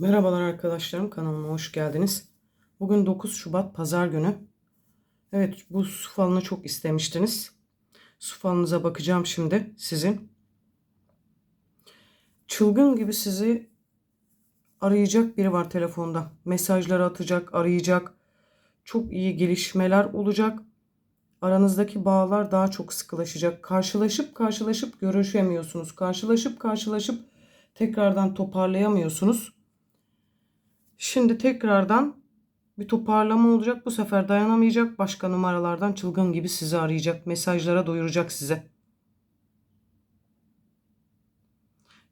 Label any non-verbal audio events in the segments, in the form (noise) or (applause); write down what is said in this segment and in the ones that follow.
Merhabalar arkadaşlarım kanalıma hoş geldiniz. Bugün 9 Şubat Pazar günü. Evet bu su falını çok istemiştiniz. Su falınıza bakacağım şimdi sizin. Çılgın gibi sizi arayacak biri var telefonda. Mesajlar atacak, arayacak. Çok iyi gelişmeler olacak. Aranızdaki bağlar daha çok sıkılaşacak. Karşılaşıp karşılaşıp görüşemiyorsunuz. Karşılaşıp karşılaşıp tekrardan toparlayamıyorsunuz. Şimdi tekrardan bir toparlama olacak. Bu sefer dayanamayacak. Başka numaralardan çılgın gibi sizi arayacak. Mesajlara doyuracak size.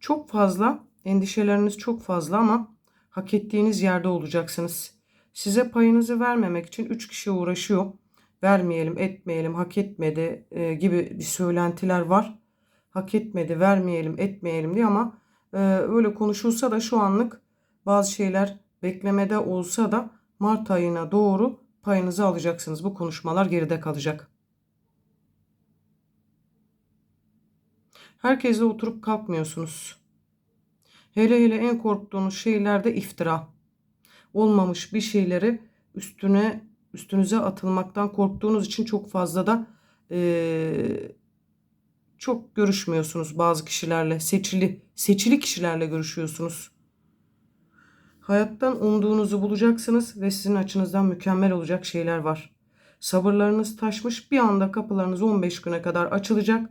Çok fazla, endişeleriniz çok fazla ama hak ettiğiniz yerde olacaksınız. Size payınızı vermemek için 3 kişi uğraşıyor. Vermeyelim, etmeyelim, hak etmedi e, gibi bir söylentiler var. Hak etmedi, vermeyelim, etmeyelim diye ama e, öyle konuşulsa da şu anlık bazı şeyler beklemede olsa da Mart ayına doğru payınızı alacaksınız. Bu konuşmalar geride kalacak. Herkesle oturup kalkmıyorsunuz. Hele hele en korktuğunuz şeylerde iftira. Olmamış bir şeyleri üstüne üstünüze atılmaktan korktuğunuz için çok fazla da ee, çok görüşmüyorsunuz bazı kişilerle. Seçili seçili kişilerle görüşüyorsunuz. Hayattan umduğunuzu bulacaksınız ve sizin açınızdan mükemmel olacak şeyler var. Sabırlarınız taşmış bir anda kapılarınız 15 güne kadar açılacak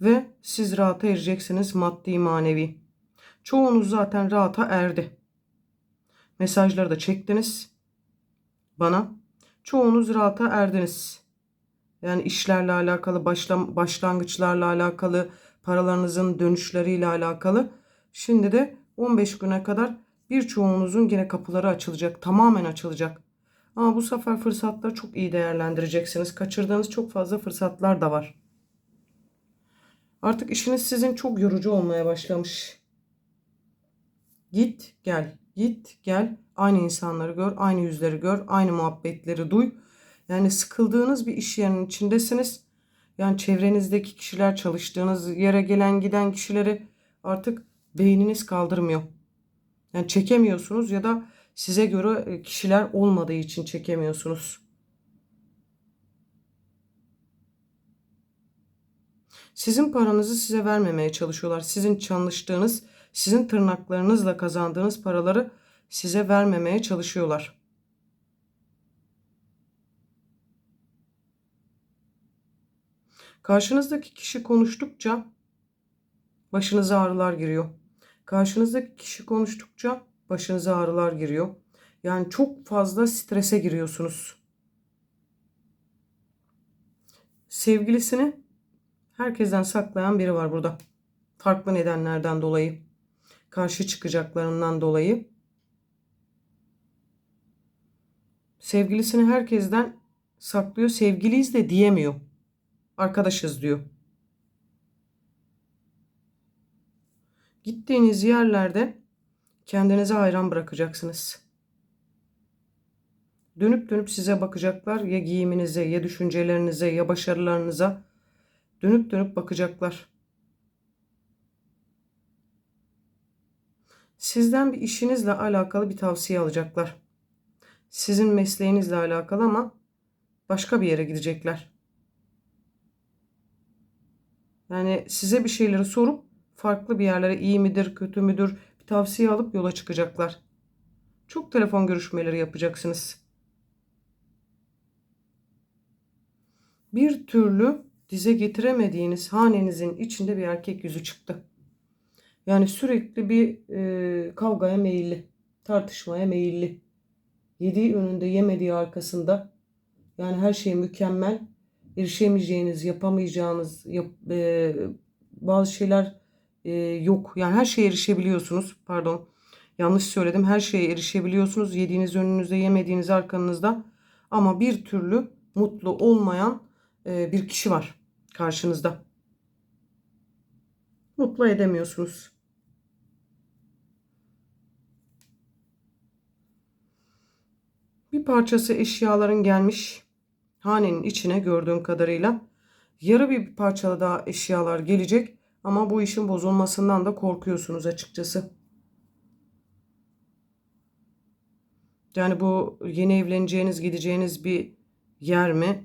ve siz rahata ereceksiniz maddi manevi. Çoğunuz zaten rahata erdi. Mesajları da çektiniz bana. Çoğunuz rahata erdiniz. Yani işlerle alakalı, başlangıçlarla alakalı, paralarınızın dönüşleriyle alakalı. Şimdi de 15 güne kadar birçoğunuzun yine kapıları açılacak. Tamamen açılacak. Ama bu sefer fırsatları çok iyi değerlendireceksiniz. Kaçırdığınız çok fazla fırsatlar da var. Artık işiniz sizin çok yorucu olmaya başlamış. Git gel, git gel. Aynı insanları gör, aynı yüzleri gör, aynı muhabbetleri duy. Yani sıkıldığınız bir iş yerinin içindesiniz. Yani çevrenizdeki kişiler, çalıştığınız yere gelen giden kişileri artık beyniniz kaldırmıyor. Yani çekemiyorsunuz ya da size göre e, kişiler olmadığı için çekemiyorsunuz. Sizin paranızı size vermemeye çalışıyorlar. Sizin çalıştığınız, sizin tırnaklarınızla kazandığınız paraları size vermemeye çalışıyorlar. Karşınızdaki kişi konuştukça başınıza ağrılar giriyor. Karşınızdaki kişi konuştukça başınıza ağrılar giriyor. Yani çok fazla strese giriyorsunuz. Sevgilisini herkesten saklayan biri var burada. Farklı nedenlerden dolayı. Karşı çıkacaklarından dolayı. Sevgilisini herkesten saklıyor. Sevgiliyiz de diyemiyor. Arkadaşız diyor. Gittiğiniz yerlerde kendinize hayran bırakacaksınız. Dönüp dönüp size bakacaklar ya giyiminize ya düşüncelerinize ya başarılarınıza dönüp dönüp bakacaklar. Sizden bir işinizle alakalı bir tavsiye alacaklar. Sizin mesleğinizle alakalı ama başka bir yere gidecekler. Yani size bir şeyleri sorup farklı bir yerlere iyi midir, kötü müdür bir tavsiye alıp yola çıkacaklar. Çok telefon görüşmeleri yapacaksınız. Bir türlü dize getiremediğiniz hanenizin içinde bir erkek yüzü çıktı. Yani sürekli bir e, kavgaya meyilli, tartışmaya meyilli. Yediği önünde yemediği arkasında. Yani her şey mükemmel. Erişemeyeceğiniz, yapamayacağınız yap, e, bazı şeyler e, yok. Yani her şeye erişebiliyorsunuz. Pardon. Yanlış söyledim. Her şeye erişebiliyorsunuz. Yediğiniz önünüzde, yemediğiniz arkanızda. Ama bir türlü mutlu olmayan e, bir kişi var karşınızda. Mutlu edemiyorsunuz. Bir parçası eşyaların gelmiş hanenin içine gördüğüm kadarıyla. Yarı bir parçalı daha eşyalar gelecek. Ama bu işin bozulmasından da korkuyorsunuz açıkçası. Yani bu yeni evleneceğiniz, gideceğiniz bir yer mi?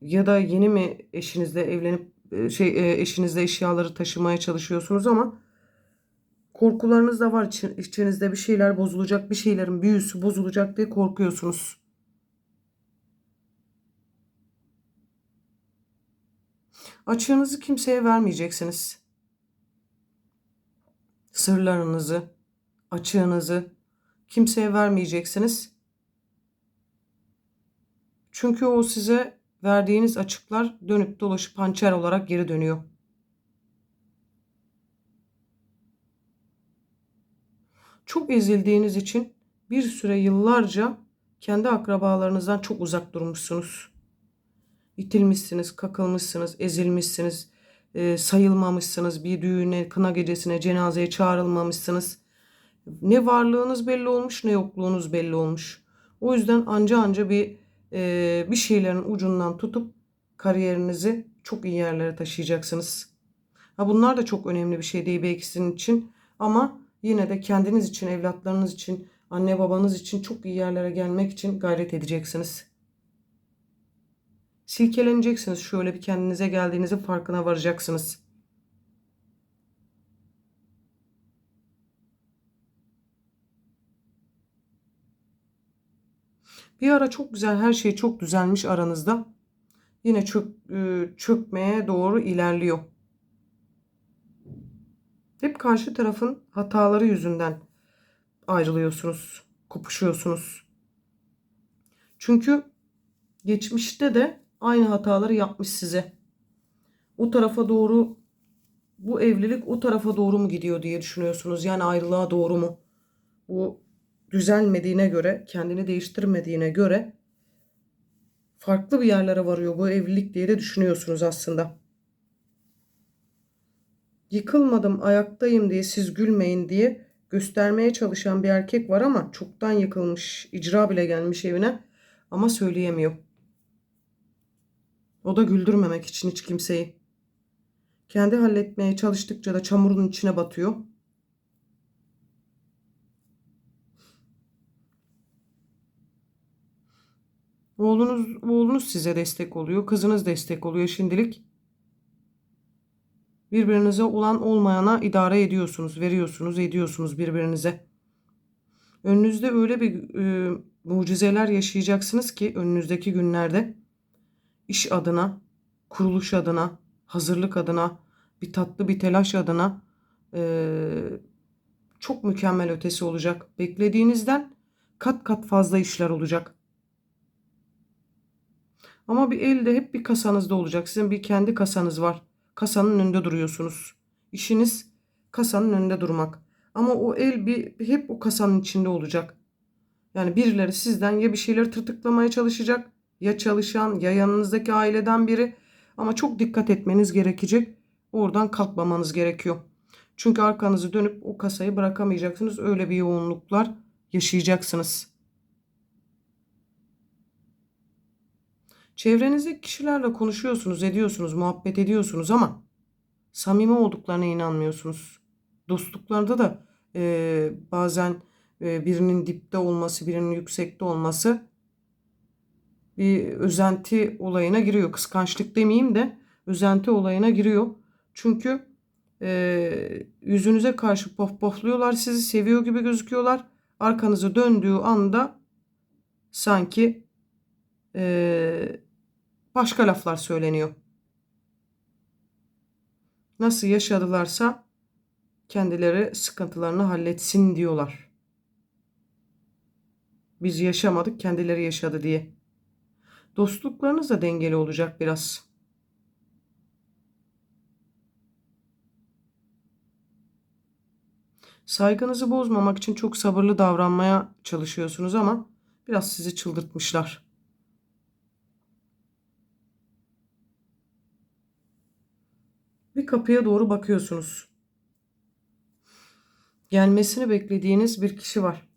Ya da yeni mi eşinizle evlenip e, şey e, eşinizle eşyaları taşımaya çalışıyorsunuz ama korkularınız da var. İçinizde bir şeyler bozulacak, bir şeylerin büyüsü bozulacak diye korkuyorsunuz. Açığınızı kimseye vermeyeceksiniz. Sırlarınızı, açığınızı kimseye vermeyeceksiniz. Çünkü o size verdiğiniz açıklar dönüp dolaşıp hançer olarak geri dönüyor. Çok ezildiğiniz için bir süre yıllarca kendi akrabalarınızdan çok uzak durmuşsunuz. İtilmişsiniz, kakılmışsınız, ezilmişsiniz, e, sayılmamışsınız. Bir düğüne, kına gecesine, cenazeye çağrılmamışsınız. Ne varlığınız belli olmuş ne yokluğunuz belli olmuş. O yüzden anca anca bir e, bir şeylerin ucundan tutup kariyerinizi çok iyi yerlere taşıyacaksınız. Ha bunlar da çok önemli bir şey değil belki sizin için ama yine de kendiniz için, evlatlarınız için, anne babanız için çok iyi yerlere gelmek için gayret edeceksiniz. Silkeleneceksiniz. Şöyle bir kendinize geldiğinizin farkına varacaksınız. Bir ara çok güzel her şey çok düzelmiş aranızda. Yine çök, e, çökmeye doğru ilerliyor. Hep karşı tarafın hataları yüzünden ayrılıyorsunuz, kopuşuyorsunuz. Çünkü geçmişte de aynı hataları yapmış size. O tarafa doğru bu evlilik o tarafa doğru mu gidiyor diye düşünüyorsunuz. Yani ayrılığa doğru mu? Bu düzelmediğine göre, kendini değiştirmediğine göre farklı bir yerlere varıyor bu evlilik diye de düşünüyorsunuz aslında. Yıkılmadım, ayaktayım diye siz gülmeyin diye göstermeye çalışan bir erkek var ama çoktan yıkılmış, icra bile gelmiş evine ama söyleyemiyor. O da güldürmemek için hiç kimseyi. Kendi halletmeye çalıştıkça da çamurun içine batıyor. Oğlunuz, oğlunuz size destek oluyor. Kızınız destek oluyor şimdilik. Birbirinize olan olmayana idare ediyorsunuz, veriyorsunuz, ediyorsunuz birbirinize. Önünüzde öyle bir e, mucizeler yaşayacaksınız ki önünüzdeki günlerde iş adına, kuruluş adına, hazırlık adına, bir tatlı bir telaş adına e, çok mükemmel ötesi olacak. Beklediğinizden kat kat fazla işler olacak. Ama bir elde hep bir kasanızda olacak. Sizin bir kendi kasanız var. Kasanın önünde duruyorsunuz. İşiniz kasanın önünde durmak. Ama o el bir hep o kasanın içinde olacak. Yani birileri sizden ya bir şeyleri tırtıklamaya çalışacak ya çalışan ya yanınızdaki aileden biri ama çok dikkat etmeniz gerekecek. Oradan kalkmamanız gerekiyor. Çünkü arkanızı dönüp o kasayı bırakamayacaksınız. Öyle bir yoğunluklar yaşayacaksınız. Çevrenizdeki kişilerle konuşuyorsunuz, ediyorsunuz, muhabbet ediyorsunuz ama samimi olduklarına inanmıyorsunuz. Dostluklarda da e, bazen e, birinin dipte olması, birinin yüksekte olması bir özenti olayına giriyor. Kıskançlık demeyeyim de özenti olayına giriyor. Çünkü e, yüzünüze karşı pof pofluyorlar, sizi seviyor gibi gözüküyorlar. Arkanızı döndüğü anda sanki e, başka laflar söyleniyor. Nasıl yaşadılarsa kendileri sıkıntılarını halletsin diyorlar. Biz yaşamadık, kendileri yaşadı diye. Dostluklarınız da dengeli olacak biraz. Saygınızı bozmamak için çok sabırlı davranmaya çalışıyorsunuz ama biraz sizi çıldırtmışlar. Bir kapıya doğru bakıyorsunuz. Gelmesini beklediğiniz bir kişi var.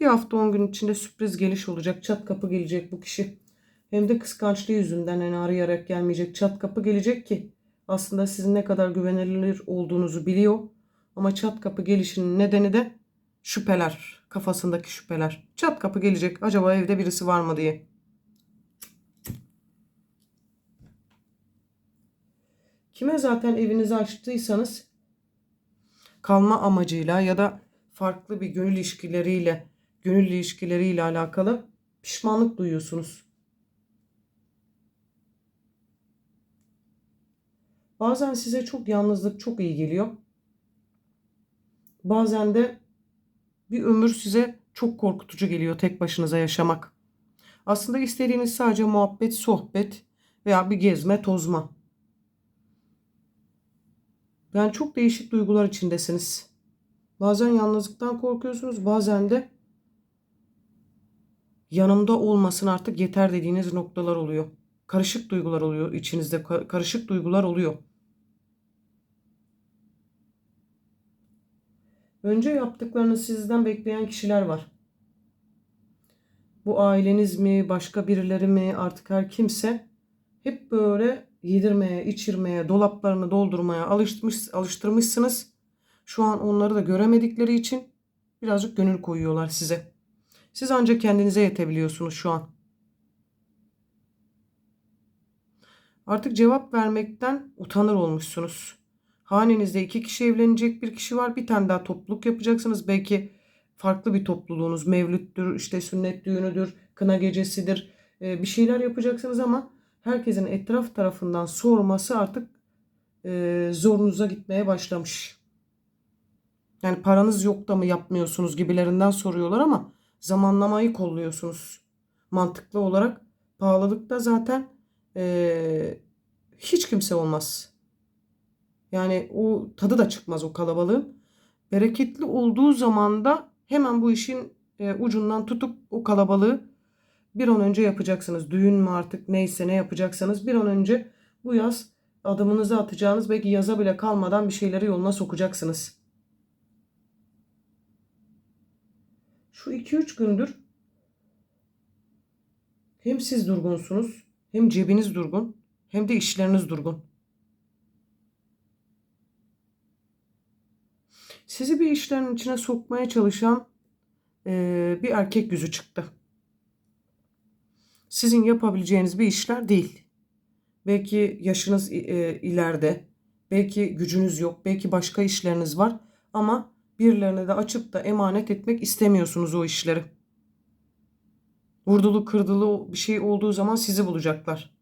Bir hafta 10 gün içinde sürpriz geliş olacak. Çat kapı gelecek bu kişi. Hem de kıskançlığı yüzünden yani arayarak gelmeyecek. Çat kapı gelecek ki aslında sizin ne kadar güvenilir olduğunuzu biliyor. Ama çat kapı gelişinin nedeni de Şüpheler, kafasındaki şüpheler. Çat kapı gelecek. Acaba evde birisi var mı diye. Kime zaten evinizi açtıysanız kalma amacıyla ya da farklı bir gönül ilişkileriyle, gönül ilişkileriyle alakalı pişmanlık duyuyorsunuz. Bazen size çok yalnızlık çok iyi geliyor. Bazen de bir ömür size çok korkutucu geliyor tek başınıza yaşamak. Aslında istediğiniz sadece muhabbet, sohbet veya bir gezme, tozma. Yani çok değişik duygular içindesiniz. Bazen yalnızlıktan korkuyorsunuz, bazen de yanımda olmasın artık yeter dediğiniz noktalar oluyor. Karışık duygular oluyor içinizde, ka- karışık duygular oluyor. Önce yaptıklarını sizden bekleyen kişiler var. Bu aileniz mi, başka birileri mi, artık her kimse hep böyle yedirmeye, içirmeye, dolaplarını doldurmaya alışmış, alıştırmışsınız. Şu an onları da göremedikleri için birazcık gönül koyuyorlar size. Siz ancak kendinize yetebiliyorsunuz şu an. Artık cevap vermekten utanır olmuşsunuz. Hanenizde iki kişi evlenecek bir kişi var. Bir tane daha topluluk yapacaksınız. Belki farklı bir topluluğunuz. Mevlüttür, işte sünnet düğünüdür, kına gecesidir. Ee, bir şeyler yapacaksınız ama herkesin etraf tarafından sorması artık e, zorunuza gitmeye başlamış. Yani paranız yok da mı yapmıyorsunuz gibilerinden soruyorlar ama zamanlamayı kolluyorsunuz. Mantıklı olarak pahalılıkta zaten e, hiç kimse olmaz. Yani o tadı da çıkmaz o kalabalığın. Bereketli olduğu zaman da hemen bu işin e, ucundan tutup o kalabalığı bir an önce yapacaksınız. Düğün mü artık neyse ne yapacaksanız bir an önce bu yaz adımınızı atacağınız belki yaza bile kalmadan bir şeyleri yoluna sokacaksınız. Şu 2-3 gündür hem siz durgunsunuz hem cebiniz durgun hem de işleriniz durgun. Sizi bir işlerin içine sokmaya çalışan e, bir erkek yüzü çıktı. Sizin yapabileceğiniz bir işler değil. Belki yaşınız e, ileride, belki gücünüz yok, belki başka işleriniz var ama birilerine de açıp da emanet etmek istemiyorsunuz o işleri. Vurdulu kırdılı bir şey olduğu zaman sizi bulacaklar.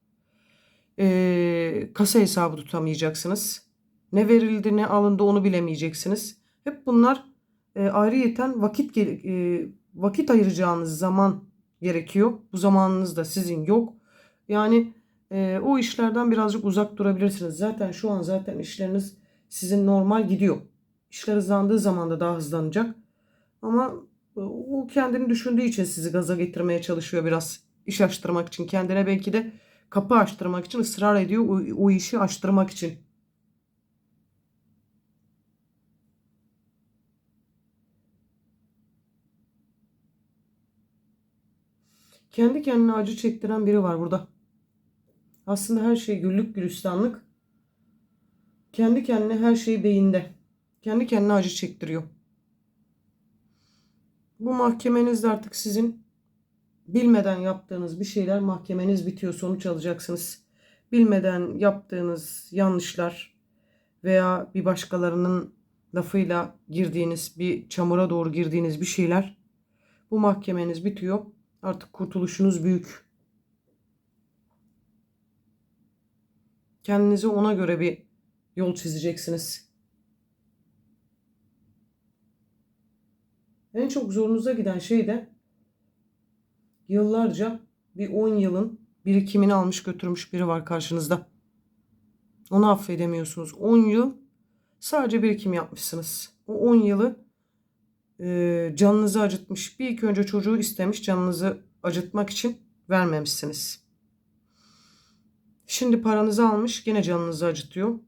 E, kasa hesabı tutamayacaksınız. Ne verildi ne alındı onu bilemeyeceksiniz. Hep bunlar e, ayrıyeten vakit e, vakit ayıracağınız zaman gerekiyor. Bu zamanınız da sizin yok. Yani e, o işlerden birazcık uzak durabilirsiniz. Zaten şu an zaten işleriniz sizin normal gidiyor. İşler hızlandığı zaman da daha hızlanacak. Ama e, o kendini düşündüğü için sizi gaza getirmeye çalışıyor biraz. İş açtırmak için. Kendine belki de kapı açtırmak için ısrar ediyor. O, o işi açtırmak için. Kendi kendine acı çektiren biri var burada. Aslında her şey güllük gülistanlık. Kendi kendine her şey beyinde. Kendi kendine acı çektiriyor. Bu mahkemenizde artık sizin bilmeden yaptığınız bir şeyler mahkemeniz bitiyor sonuç alacaksınız. Bilmeden yaptığınız yanlışlar veya bir başkalarının lafıyla girdiğiniz bir çamura doğru girdiğiniz bir şeyler bu mahkemeniz bitiyor. Artık kurtuluşunuz büyük. Kendinize ona göre bir yol çizeceksiniz. En çok zorunuza giden şey de yıllarca bir 10 yılın birikimini almış götürmüş biri var karşınızda. Onu affedemiyorsunuz. 10 yıl sadece birikim yapmışsınız. O 10 yılı e, canınızı acıtmış. Bir ilk önce çocuğu istemiş canınızı acıtmak için vermemişsiniz. Şimdi paranızı almış gene canınızı acıtıyor.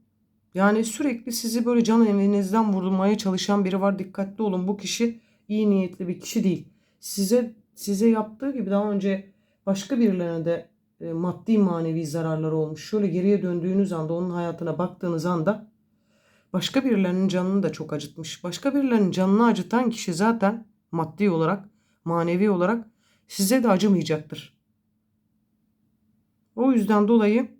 Yani sürekli sizi böyle can evinizden vurulmaya çalışan biri var. Dikkatli olun bu kişi iyi niyetli bir kişi değil. Size size yaptığı gibi daha önce başka birilerine de e, maddi manevi zararları olmuş. Şöyle geriye döndüğünüz anda onun hayatına baktığınız anda Başka birilerinin canını da çok acıtmış. Başka birilerinin canını acıtan kişi zaten maddi olarak, manevi olarak size de acımayacaktır. O yüzden dolayı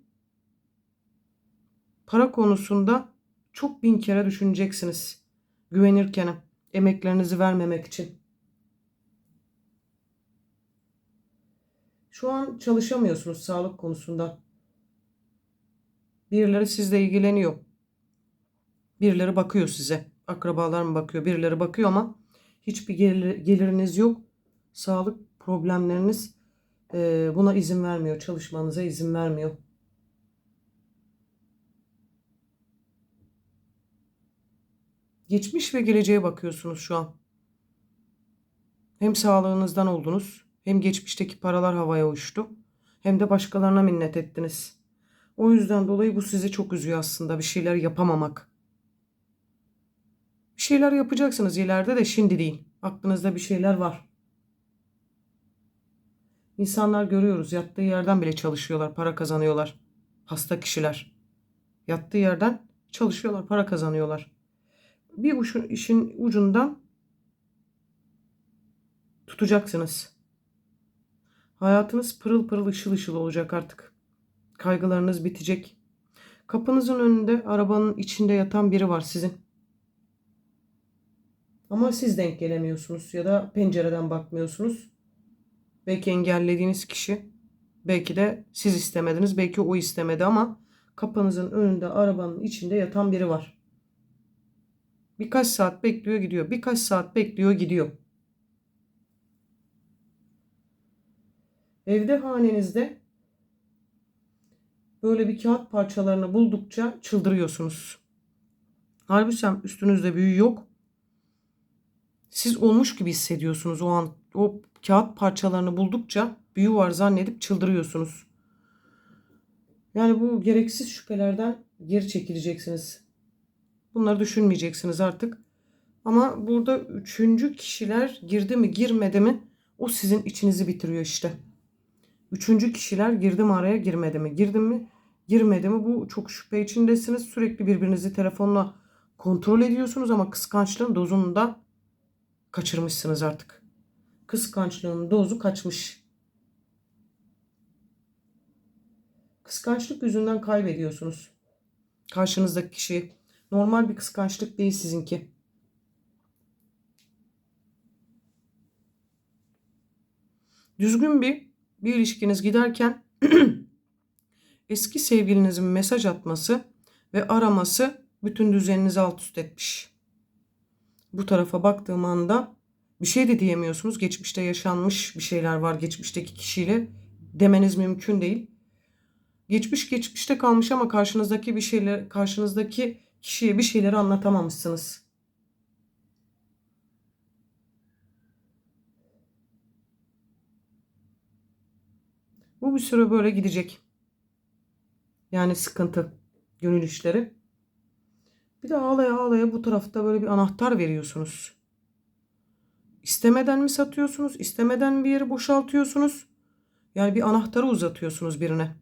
para konusunda çok bin kere düşüneceksiniz. Güvenirken, emeklerinizi vermemek için. Şu an çalışamıyorsunuz sağlık konusunda. Birileri sizle ilgileniyor. Birileri bakıyor size. Akrabalar mı bakıyor? Birileri bakıyor ama hiçbir gelir, geliriniz yok. Sağlık problemleriniz buna izin vermiyor. Çalışmanıza izin vermiyor. Geçmiş ve geleceğe bakıyorsunuz şu an. Hem sağlığınızdan oldunuz, hem geçmişteki paralar havaya uçtu, hem de başkalarına minnet ettiniz. O yüzden dolayı bu sizi çok üzüyor aslında bir şeyler yapamamak. Bir şeyler yapacaksınız ileride de şimdi değil. Aklınızda bir şeyler var. İnsanlar görüyoruz yattığı yerden bile çalışıyorlar, para kazanıyorlar. Hasta kişiler. Yattığı yerden çalışıyorlar, para kazanıyorlar. Bir uçun, işin ucundan tutacaksınız. Hayatınız pırıl pırıl ışıl ışıl olacak artık. Kaygılarınız bitecek. Kapınızın önünde arabanın içinde yatan biri var sizin. Ama siz denk gelemiyorsunuz ya da pencereden bakmıyorsunuz. Belki engellediğiniz kişi, belki de siz istemediniz, belki o istemedi ama kapınızın önünde arabanın içinde yatan biri var. Birkaç saat bekliyor gidiyor. Birkaç saat bekliyor gidiyor. Evde hanenizde böyle bir kağıt parçalarını buldukça çıldırıyorsunuz. Halbuki üstünüzde büyü yok. Siz olmuş gibi hissediyorsunuz o an. O kağıt parçalarını buldukça büyü var zannedip çıldırıyorsunuz. Yani bu gereksiz şüphelerden geri çekileceksiniz. Bunları düşünmeyeceksiniz artık. Ama burada üçüncü kişiler girdi mi girmedi mi o sizin içinizi bitiriyor işte. Üçüncü kişiler girdi mi araya girmedi mi? Girdi mi girmedi mi? Bu çok şüphe içindesiniz. Sürekli birbirinizi telefonla kontrol ediyorsunuz ama kıskançlığın dozunu da kaçırmışsınız artık. Kıskançlığın dozu kaçmış. Kıskançlık yüzünden kaybediyorsunuz. Karşınızdaki kişiyi. Normal bir kıskançlık değil sizinki. Düzgün bir bir ilişkiniz giderken (clears throat) eski sevgilinizin mesaj atması ve araması bütün düzeninizi alt üst etmiş. Bu tarafa baktığım anda bir şey de diyemiyorsunuz. Geçmişte yaşanmış bir şeyler var geçmişteki kişiyle demeniz mümkün değil. Geçmiş geçmişte kalmış ama karşınızdaki bir şeyler karşınızdaki kişiye bir şeyleri anlatamamışsınız. Bu bir süre böyle gidecek. Yani sıkıntı, gönül işleri. Bir de ağlaya ağlaya bu tarafta böyle bir anahtar veriyorsunuz. İstemeden mi satıyorsunuz? İstemeden bir yeri boşaltıyorsunuz? Yani bir anahtarı uzatıyorsunuz birine.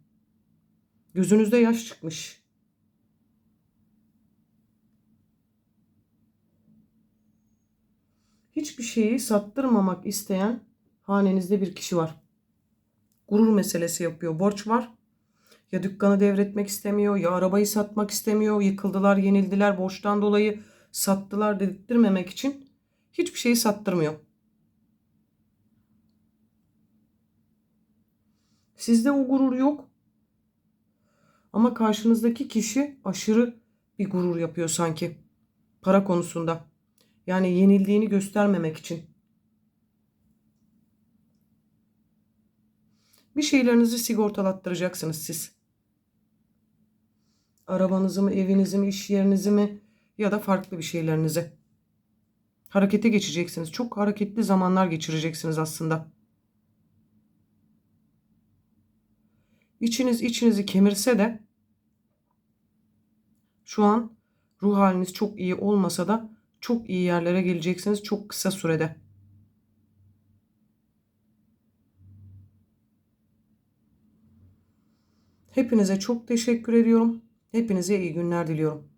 Gözünüzde yaş çıkmış. Hiçbir şeyi sattırmamak isteyen hanenizde bir kişi var. Gurur meselesi yapıyor. Borç var. Ya dükkanı devretmek istemiyor ya arabayı satmak istemiyor. Yıkıldılar, yenildiler, borçtan dolayı sattılar dedirtmemek için hiçbir şeyi sattırmıyor. Sizde o gurur yok. Ama karşınızdaki kişi aşırı bir gurur yapıyor sanki. Para konusunda. Yani yenildiğini göstermemek için. Bir şeylerinizi sigortalattıracaksınız siz. Arabanızı mı, evinizi mi, iş yerinizi mi ya da farklı bir şeylerinizi. Harekete geçeceksiniz. Çok hareketli zamanlar geçireceksiniz aslında. İçiniz içinizi kemirse de şu an ruh haliniz çok iyi olmasa da çok iyi yerlere geleceksiniz çok kısa sürede. Hepinize çok teşekkür ediyorum. Hepinize iyi günler diliyorum.